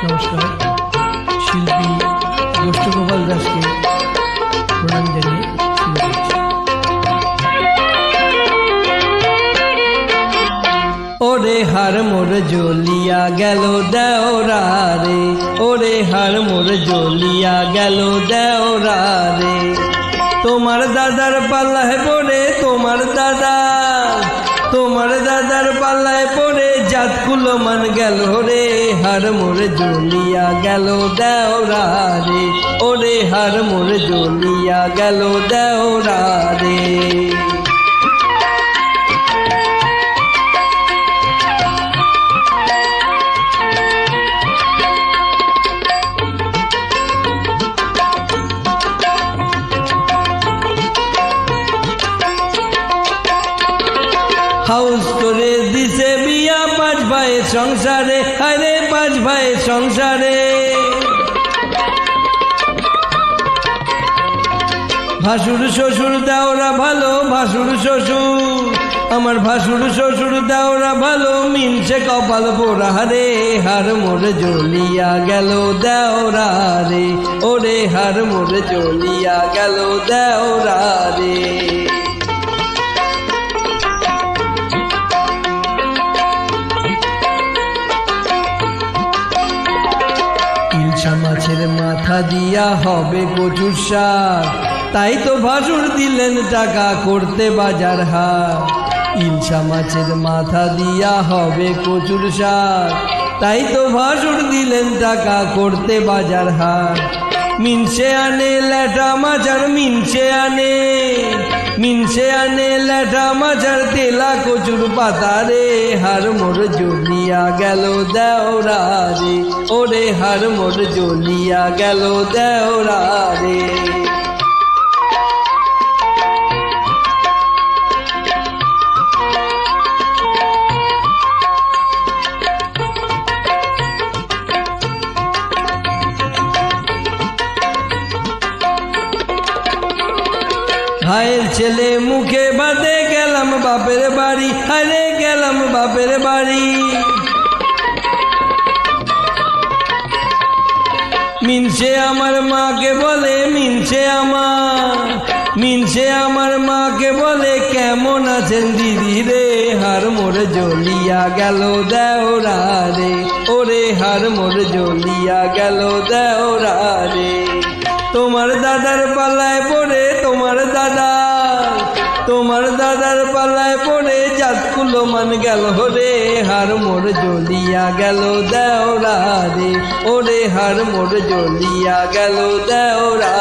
নমস্কার শিল্পী গোষ্ঠগোপাল দাসকে হার মোর জ্বলিয়া গেল দেওরা রে ওরে হার মোর জ্বলিয়া গেল দেওরা রে তোমার দাদার পাল্লায় পড়ে, তোমার দাদা। তোমার দাদার পাল্লায় পড়ে জাতকুলো মান গেল রে। হার মোর জ্বলিয়া গেল দেওরা রে ওরে হার মোর জ্বলিয়া গেল দেওরা রে হাউস করে দিছে বিয়া, পাঁচ ভাইয়ের সংসারে। আরে, পাঁচ ভাইয়ের সংসারে। ভাসুর শ্বশুর দেওরা ভালো, ভাসুর শ্বশুর। আমার ভাসুর শ্বশুর দেওরা ভালো, মিনছে কপাল পোড়া রে হার মোর জ্বলিয়া গেল দেওরা রে। ওরে, হার মোর জ্বলিয়া গেল দেওরা রে। ইলশা মাছের মাথা দিয়া হবে কচুর শাক। তাই তো ভাসুর দিলেন টাকা করতে বাজার হাট। ইলশা মাছের মাথা দিয়া হবে কচুর শাক। তাই তো ভাসুর দিলেন টাকা করতে বাজার হাট। মিনসে আনে ল্যাটা মাজার মিনসে আনে। মিনসে আনে ল্যাটা মাজার তেলা কচুর পাতা রে হার মোর জ্বলিয়া গেল দেওরা রে ওরে হার মোর জ্বলিয়া গেল দেওরা রে ভাইয়ের ছেলে মুখে বাদে গেলাম বাপের বাড়ি আরে গেলাম বাপের বাড়ি। মিনসে আমার মাকে বলে মিনসে আমার মিনসে আমার মাকে বলে, কেমন আছেন দিদি রে? হার মোর জ্বলিয়া গেল দেওরা রে। ওরে হার মোর জ্বলিয়া গেল দেওরা রে। তোমার দাদার পাল্লায় জাতকুলো মন গেল হরে হার মোর জ্বলিয়া গেল, দেওরা রে। ওরে হার মোর জ্বলিয়া গেল, দেওরা